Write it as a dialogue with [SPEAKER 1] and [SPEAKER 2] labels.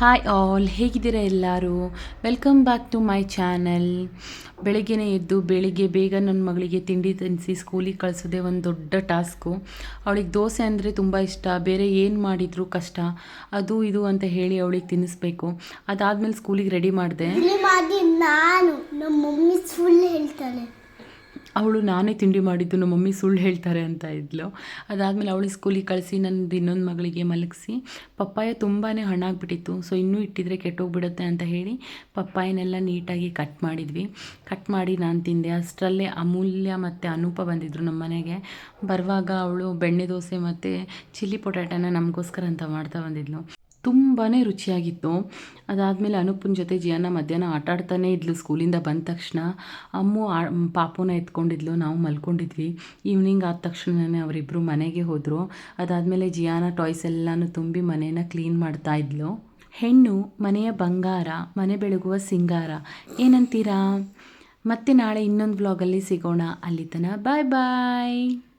[SPEAKER 1] Hi all ಹೇಗಿದ್ದೀರಾ ಎಲ್ಲರೂ? Welcome back to my channel ಬೆಳಗ್ಗೆನೇ ಎದ್ದು ಬೆಳಿಗ್ಗೆ ಬೇಗ ನನ್ನ ಮಗಳಿಗೆ ತಿಂಡಿ ತಿನ್ನಿಸಿ ಸ್ಕೂಲಿಗೆ ಕಳಿಸೋದೇ ಒಂದು ದೊಡ್ಡ ಟಾಸ್ಕು ಅವಳಿಗೆ ದೋಸೆ ಅಂದರೆ ತುಂಬ ಇಷ್ಟ, ಬೇರೆ ಏನು ಮಾಡಿದರೂ ಕಷ್ಟ. ಅದು ಇದು ಅಂತ ಹೇಳಿ ಅವಳಿಗೆ ತಿನ್ನಿಸ್ಬೇಕು. ಅದಾದಮೇಲೆ ಸ್ಕೂಲಿಗೆ ರೆಡಿ ಮಾಡಿದೆ.
[SPEAKER 2] ನಾನು ನಮ್ಮ ಮಮ್ಮಿ
[SPEAKER 1] ಅವಳು ನಾನೇ ತಿಂಡಿ ಮಾಡಿದ್ದು, ನಮ್ಮ ಮಮ್ಮಿ ಸುಳ್ಳು ಹೇಳ್ತಾರೆ ಅಂತ ಇದ್ಲು. ಅದಾದಮೇಲೆ ಅವಳು ಸ್ಕೂಲಿಗೆ ಕಳಿಸಿ ನನ್ನದು ಇನ್ನೊಂದು ಮಗಳಿಗೆ ಮಲಗಿಸಿ, ಪಪ್ಪಾಯ ತುಂಬಾ ಹಣ್ಣಾಗ್ಬಿಟ್ಟಿತ್ತು ಸೊ ಇನ್ನೂ ಇಟ್ಟಿದ್ರೆ ಕೆಟ್ಟೋಗ್ಬಿಡುತ್ತೆ ಅಂತ ಹೇಳಿ ಪಪ್ಪಾಯನೆಲ್ಲ ನೀಟಾಗಿ ಕಟ್ ಮಾಡಿದ್ವಿ. ಕಟ್ ಮಾಡಿ ನಾನು ತಿಂದೆ. ಅಷ್ಟರಲ್ಲೇ ಅಮೂಲ್ಯ ಮತ್ತು ಅನೂಪ ಬಂದಿದ್ದರು ನಮ್ಮ ಮನೆಗೆ. ಬರುವಾಗ ಅವಳು ಬೆಣ್ಣೆ ದೋಸೆ ಮತ್ತು ಚಿಲ್ಲಿ ಪೊಟ್ಯಾಟೋನ ನಮಗೋಸ್ಕರ ಅಂತ ಮಾಡ್ತಾ ಬಂದಿದ್ಲು. ತುಂಬಾ ರುಚಿಯಾಗಿತ್ತು. ಅದಾದಮೇಲೆ ಅನುಪನ ಜೊತೆ ಜಿಯಾನ ಮಧ್ಯಾಹ್ನ ಆಟ ಇದ್ಲು. ಸ್ಕೂಲಿಂದ ಬಂದ ತಕ್ಷಣ ಅಮ್ಮು ಪಾಪುನ ಎತ್ಕೊಂಡಿದ್ಲು. ನಾವು ಮಲ್ಕೊಂಡಿದ್ವಿ. ಈವ್ನಿಂಗ್ ಆದ ತಕ್ಷಣನೇ ಅವರಿಬ್ಬರು ಮನೆಗೆ ಹೋದರು. ಅದಾದಮೇಲೆ ಜಿಯಾನ ಟಾಯ್ಸ್ ಎಲ್ಲನೂ ತುಂಬಿ ಮನೇನ ಕ್ಲೀನ್ ಮಾಡ್ತಾ ಇದ್ಲು. ಹೆಣ್ಣು, ಮನೆಯ ಬಂಗಾರ, ಮನೆ ಬೆಳಗುವ ಸಿಂಗಾರ. ಏನಂತೀರಾ? ಮತ್ತೆ ನಾಳೆ ಇನ್ನೊಂದು ವ್ಲಾಗಲ್ಲಿ ಸಿಗೋಣ. ಅಲ್ಲಿ ತನ ಬಾಯ್ ಬಾಯ್.